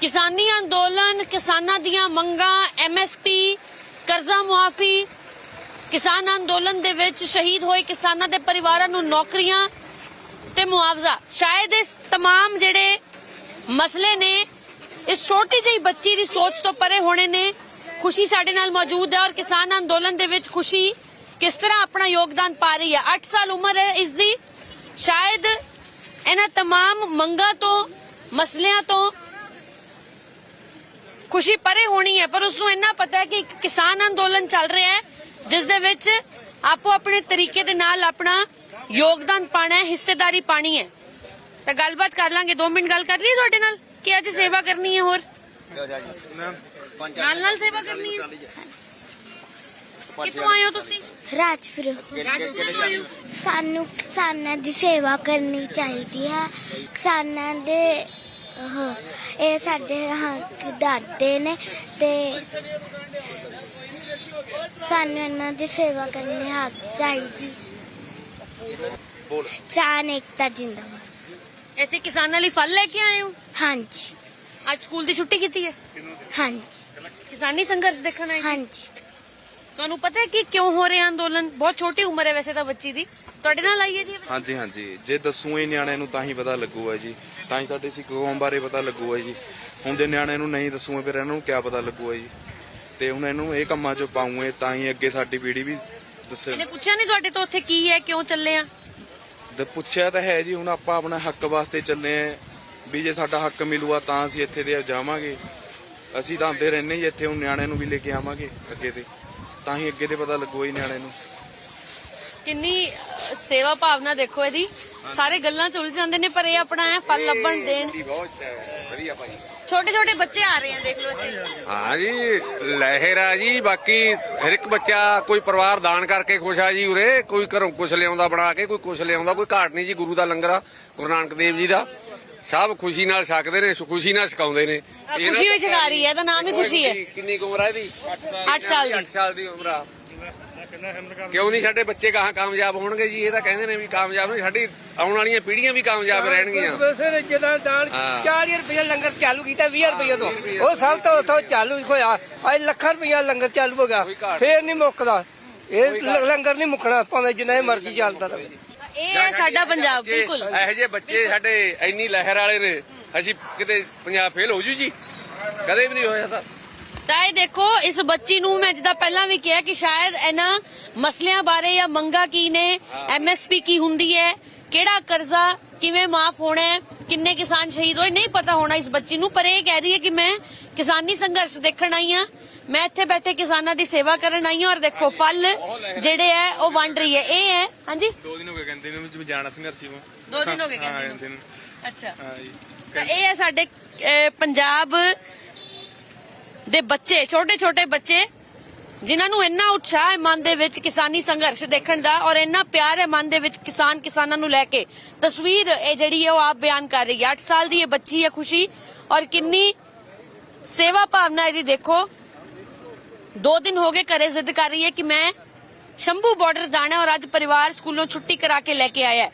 ਕਿਸਾਨੀ ਅੰਦੋਲਨ ਕਿਸਾਨਾਂ ਦੀਆਂ ਮੰਗਾਂ ਐਮਐਸਪੀ ਕਰਜ਼ਾ ਮੁਆਫੀ ਕਿਸਾਨ ਅੰਦੋਲਨ ਦੇ ਵਿੱਚ ਸ਼ਹੀਦ ਹੋਏ ਕਿਸਾਨਾਂ ਦੇ ਪਰਿਵਾਰਾਂ ਨੂੰ ਨੌਕਰੀਆਂ ਤੇ ਮੁਆਵਜ਼ਾ ਸ਼ਾਇਦ ਇਸ तमाम ਜਿਹੜੇ ਮਸਲੇ ਨੇ ਇਸ ਛੋਟੀ ਜਿਹੀ ਬੱਚੀ ਦੀ ਸੋਚ ਤੋਂ ਪਰੇ ਹੋਣੇ ਨੇ ਖੁਸ਼ੀ ਸਾਡੇ ਨਾਲ ਮੌਜੂਦ ਹੈ ਔਰ ਕਿਸਾਨ ਅੰਦੋਲਨ ਦੇ ਵਿੱਚ ਖੁਸ਼ੀ ਕਿਸ ਤਰ੍ਹਾਂ ਆਪਣਾ ਯੋਗਦਾਨ ਪਾ ਰਹੀ ਹੈ 8 ਸਾਲ ਉਮਰ ਹੈ ਇਸ ਦੀ ਸ਼ਾਇਦ ਇਹਨਾਂ तमाम ਮੰਗਾਂ ਤੋਂ ਮਸਲਿਆਂ ਤੋਂ ਖੁਸ਼ੀ ਪਰੇ ਹੋਣੀ ਹੈ ਪਰ ਉਸ ਨੂੰ ਇੰਨਾ ਪਤਾ ਹੈ ਕਿ ਇੱਕ ਕਿਸਾਨ ਅੰਦੋਲਨ ਚੱਲ ਰਿਹਾ ਹੈ ਜਿਸ ਦੇ ਵਿੱਚ ਆਪੋ ਆਪਣੇ ਤਰੀਕੇ ਦੇ ਨਾਲ ਆਪਣਾ ਯੋਗਦਾਨ ਪਾਣਾ ਹੈ ਹਿੱਸੇਦਾਰੀ ਪਾਣੀ ਹੈ। ਤਾਂ ਗੱਲਬਾਤ ਕਰ ਲਾਂਗੇ 2 ਮਿੰਟ ਗੱਲ ਕਰ ਲਈ ਤੁਹਾਡੇ ਨਾਲ ਕਿ ਅੱਜ ਸੇਵਾ ਕਰਨੀ ਹੈ ਹੋਰ? ਨਾਲ ਨਾਲ ਸੇਵਾ ਕਰਨੀ ਹੈ? ਕਿੱਥੋਂ ਆਏ ਹੋ ਤੁਸੀਂ? ਰਾਜਪੁਰ। ਰਾਜਪੁਰੇ ਤੋਂ ਆਏ ਹੋ? ਸਾਨੂੰ ਕਿਸਾਨਾਂ ਦੀ ਸੇਵਾ ਕਰਨੀ ਚਾਹੀਦੀ ਹੈ। ਕਿਸਾਨਾਂ ਦੇ ਉਹ ਇਹ ਸਾਡੇ ਹੱਕ ਦਾਦੇ ਨੇ ਤੇ ਸਾਨੂੰ ਇਹਨਾਂ ਦੀ ਸੇਵਾ ਕਰਨੀ ਹੱਕ ਚਾਹੀਦੀ। ਕਿਸਾਨ ਏਕਤਾ ਜਿੰਦਾਬਾਦ। ਇੱਥੇ ਕਿਸਾਨਾਂ ਲਈ ਫਲ ਲੈ ਕੇ ਆਏ ਹੋ? ਹਾਂਜੀ। ਅੱਜ ਸਕੂਲ ਦੀ ਛੁੱਟੀ ਕੀਤੀ ਹੈ? ਹਾਂਜੀ। ਕਿਸਾਨੀ ਸੰਘਰਸ਼ ਦੇਖਣ ਆਏ? ਹਾਂਜੀ। ਤੁਹਾਨੂੰ ਪਤਾ ਹੈ ਕਿ ਕਿਉਂ ਹੋ ਰਿਹਾ ਅੰਦੋਲਨ? ਬਹੁਤ ਛੋਟੀ ਉਮਰ ਹੈ ਵੈਸੇ ਤਾਂ ਬੱਚੀ ਦੀ। ਤੁਹਾਡੇ ਨਾਲ ਆਈ ਹੈ ਜੀ ਇਹ? ਹਾਂਜੀ ਹਾਂਜੀ। ਜੇ ਦੱਸੂਏ ਨਿਆਣਿਆਂ ਨੂੰ ਤਾਂ ਹੀ ਪਤਾ ਲੱਗੂਗਾ ਜੀ। ਤਾਂ ਹੀ ਸਾਡੇ ਸਿੱਖ ਕੌਮ ਬਾਰੇ ਪਤਾ ਲੱਗੂਗਾ ਜੀ। ਹੁਣ ਜੇ ਨਿਆਣਿਆਂ ਨੂੰ ਨਹੀਂ ਦੱਸੂਗੇ ਫਿਰ ਇਹਨਾਂ ਨੂੰ ਕੀ ਪਤਾ ਲੱਗੂਗਾ ਜੀ? ਤੇ ਹੁਣ ਇਹਨੂੰ ਇਹ ਕੰਮਾਂ 'ਚ ਪਾਉਂਗੇ ਤਾਂ ਹੀ ਅੱਗੇ ਸਾਡੀ ਪੀੜ੍ਹੀ ਵੀ ਦੱਸੇ ਇਹਨੇ ਪੁੱਛਿਆ ਨਹੀਂ ਤੁਹਾਡੇ ਤੋਂ ਉੱਥੇ ਕੀ ਹੈ ਕਿਉਂ ਚੱਲੇ ਆ? ਤੇ ਪੁੱਛਿਆ ਤਾਂ ਹੈ ਜੀ ਹੁਣ ਆਪਾਂ ਆਪਣਾ ਹੱਕ ਵਾਸਤੇ ਚੱਲੇ ਆਂ। ਵੀ ਜੇ ਸਾਡਾ ਹੱਕ ਮਿਲੂਗਾ ਤਾਂ ਅਸੀਂ ਇੱਥੇ ਦੇ ਜਾਵਾਂਗੇ। ਅਸੀਂ ਤਾਂ ਆਉਂਦੇ ਰਹਿੰਦੇ ਜੀ ਇੱਥੇ ਹੁਣ ਨਿਆਣਿਆਂ ਨੂੰ ਵੀ ਲੈ ਕੇ ਆਵਾਂਗੇ ਅੱਗੇ ਤੇ। ਤਾਂ ਹੀ ਅੱਗੇ ਤੇ ਪਤਾ ਲੱਗੂਗਾ ਜੀ ਨਿਆਣਿਆਂ ਨੂੰ। ਕਿੰਨੀ ਸੇਵਾ ਭਾਵਨਾ ਦੇਖੋ ਇਹਦੀ। ਸਾਰੇ ਗੱਲਾਂ ਚ ਉਲਝ ਜਾਂਦੇ ਨੇ ਪਰ ਇਹ ਆਪਣਾ ਐ ਫਲ ਲੱਭਣ ਦੇਣ ਬਹੁਤ ਵਧੀਆ ਭਾਈ। ਛੋਟੇ ਛੋਟੇ ਬੱਚੇ ਆ ਰਹੇ ਆ ਦੇਖ ਲਓ ਇੱਥੇ ਹਾਂ ਜੀ ਲਹਿਰ ਆ ਜੀ ਬਾਕੀ ਹਰ ਇੱਕ ਬੱਚਾ ਕੋਈ ਪਰਿਵਾਰ ਦਾਨ ਕਰਕੇ ਖੁਸ਼ ਆ ਜੀ ਉਰੇ ਕੋਈ ਘਰੋਂ ਕੁਛ ਲਿਆਉਂਦਾ ਬਣਾ ਕੇ ਕੋਈ ਕੁਛ ਲਿਆਉਂਦਾ ਕੋਈ ਘਾਟ ਨਹੀਂ ਜੀ ਗੁਰੂ ਦਾ ਲੰਗਰ ਆ ਗੁਰੂ ਨਾਨਕ ਦੇਵ ਜੀ ਦਾ। ਸਭ ਖੁਸ਼ੀ ਨਾਲ ਛਕਦੇ ਨੇ ਖੁਸ਼ੀ ਨਾਲ ਛਕਾਉਂਦੇ ਨੇ। ਖੁਸ਼ੀ ਹੋਈ ਛਕਾ ਰਹੀ ਹੈ, ਇਹਦਾ ਨਾਮ ਹੀ ਖੁਸ਼ੀ ਹੈ। ਕਿੰਨੀ ਉਮਰ ਆ ਇਹਦੀ? 8 ਸਾਲ ਦੀ। 8 ਸਾਲ ਦੀ ਉਮਰ ਆ। ਕਿਉਂ ਨਹੀਂ ਸਾਡੇ ਬੱਚੇ ਕਹਾਂ ਕਾਮਯਾਬ ਹੋਣਗੇ ਜੀ? ਇਹ ਤਾਂ ਕਹਿੰਦੇ ਨੇ ਵੀ ਕਾਮਯਾਬ ਨਹੀਂ ਸਾਡੀ ਆਉਣ ਵਾਲੀਆਂ ਪੀੜ੍ਹੀਆਂ ਵੀ ਕਾਮਯਾਬ ਰਹਿਣਗੀਆਂ। ਸਰ ਜਿਹੜਾ ਦਾਨ ਹਾਂ। 40 ਰੁਪਏ ਲੰਗਰ ਚਾਲੂ ਕੀਤਾ 20 ਰੁਪਏ ਤੋਂ। ਉਹ ਸਭ ਤੋਂ ਉੱਥੋਂ ਚਾਲੂ ਹੋਇਆ। ਅੱਜ ਲੱਖਾਂ ਰੁਪਏ ਲੰਗਰ ਚਾਲੂ ਹੋ ਗਿਆ। ਫੇਰ ਨਹੀਂ ਮੁੱਕਦਾ। ਇਹ ਲੰਗਰ ਨਹੀਂ ਮੁੱਕਣਾ ਭਾਵੇਂ ਜਿੰਨਾ ਇਹ ਮਰਜ਼ੀ ਚੱਲਦਾ ਰਹੇ। ਇਹ ਹੈ ਸਾਡਾ ਪੰਜਾਬ ਬਿਲਕੁਲ। ਇਹੋ ਜਿਹੇ ਬੱਚੇ ਸਾਡੇ ਇੰਨੀ ਲਹਿਰ ਵਾਲੇ ਨੇ। ਅਸੀਂ ਕਿਤੇ ਪੰਜਾਬ ਫੇਲ ਹੋ ਜੂ ਜੀ। ਕਦੇ ਵੀ ਨਹੀਂ ਹੋਇਆ ਤਾਂ। ਤਾਂ ਇਹ ਦੇਖੋ ਇਸ ਬੱਚੀ ਨੂੰ ਮੈਂ ਜਿੱਦਾਂ ਪਹਿਲਾਂ ਵੀ ਕਿਹਾ ਕਿ ਸ਼ਾਇਦ ਇਹਨਾਂ ਮਸਲਿਆਂ ਬਾਰੇ ਜਾਂ ਮੰਗਾ ਕੀ ਨੇ ਐਮਐਸਪੀ ਕੀ ਹੁੰਦੀ ਹੈ ਕਿਹੜਾ ਕਰਜ਼ਾ ਕਿਵੇਂ ਮਾਫ ਹੋਣਾ ਹੈ ਕਿੰਨੇ ਕਿਸਾਨ ਸ਼ਹੀਦ ਹੋਏ ਨਹੀਂ ਪਤਾ ਹੋਣਾ ਇਸ ਬੱਚੀ ਨੂੰ ਪਰ ਇਹ ਕਹਿ ਰਹੀ ਹੈ ਕਿ ਮੈਂ ਕਿਸਾਨੀ ਸੰਘਰਸ਼ ਦੇਖਣ ਆਈ ਹਾਂ। ਮੈਂ ਇੱਥੇ ਬੈਠੇ ਕਿਸਾਨਾਂ ਦੀ ਸੇਵਾ ਕਰਨ ਆਈ ਹਾਂ ਔਰ ਦੇਖੋ ਫਲ ਜਿਹੜੇ ਹੈ ਉਹ ਵੰਡ ਰਹੀ ਹੈ। ਇਹ ਹੈ ਹਾਂਜੀ? ਦੋ ਦਿਨ ਹੋ ਗਏ ਕਹਿੰਦੇ ਨੇ ਵੀ ਜਾਣਾ ਸੰਘਰਸ਼ੀ ਨੂੰ ਦੋ ਦਿਨ ਹੋ ਗਏ ਕਹਿੰਦੇ ਨੇ। ਅੱਛਾ। ਇਹ ਹੈ ਸਾਡੇ ਪੰਜਾਬ ਦੇ ਬੱਚੇ ਛੋਟੇ ਛੋਟੇ ਬੱਚੇ, ਜਿਨ੍ਹਾਂ ਨੂੰ ਇੰਨਾ ਉਤਸ਼ਾਹ ਹੈ ਮਨ ਦੇ ਵਿੱਚ ਕਿਸਾਨੀ ਸੰਘਰਸ਼ ਦੇਖਣ ਦਾ ਔਰ ਇੰਨਾ ਪਿਆਰ ਹੈ ਮਨ ਦੇ ਵਿੱਚ ਕਿਸਾਨ ਕਿਸਾਨਾਂ ਨੂੰ ਲੈ ਕੇ। ਤਸਵੀਰ ਇਹ ਜਿਹੜੀ ਹੈ ਉਹ ਆਪ ਬਿਆਨ ਕਰ ਰਹੀ ਹੈ। 8 ਸਾਲ ਦੀ ਇਹ ਬੱਚੀ ਹੈ ਖੁਸ਼ੀ ਔਰ ਕਿੰਨੀ ਸੇਵਾ ਭਾਵਨਾ ਇਹਦੀ ਦੇਖੋ। ਦੋ ਦਿਨ ਹੋ ਗਏ ਘਰੇ ਜ਼ਿੱਦ ਕਰ ਰਹੀ ਹੈ ਕਿ ਮੈਂ ਸ਼ੰਭੂ ਬਾਰਡਰ ਜਾਣਾ ਔਰ ਅੱਜ ਪਰਿਵਾਰ ਸਕੂਲੋਂ ਛੁੱਟੀ ਕਰਾ ਕੇ ਲੈ ਕੇ ਆਇਆ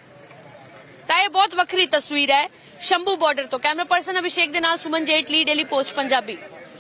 ਤਾਂ ਇਹ ਬਹੁਤ ਵੱਖਰੀ ਤਸਵੀਰ ਹੈ ਸ਼ੰਭੂ ਬਾਰਡਰ ਤੋਂ। ਕੈਮਰਾ ਪਰਸਨ ਅਭਿਸ਼ੇਕ ਦੇ ਨਾਲ ਸੁਮਨ ਜੇਟਲੀ ਡੇਲੀ ਪੋਸਟ ਪੰਜਾਬੀ।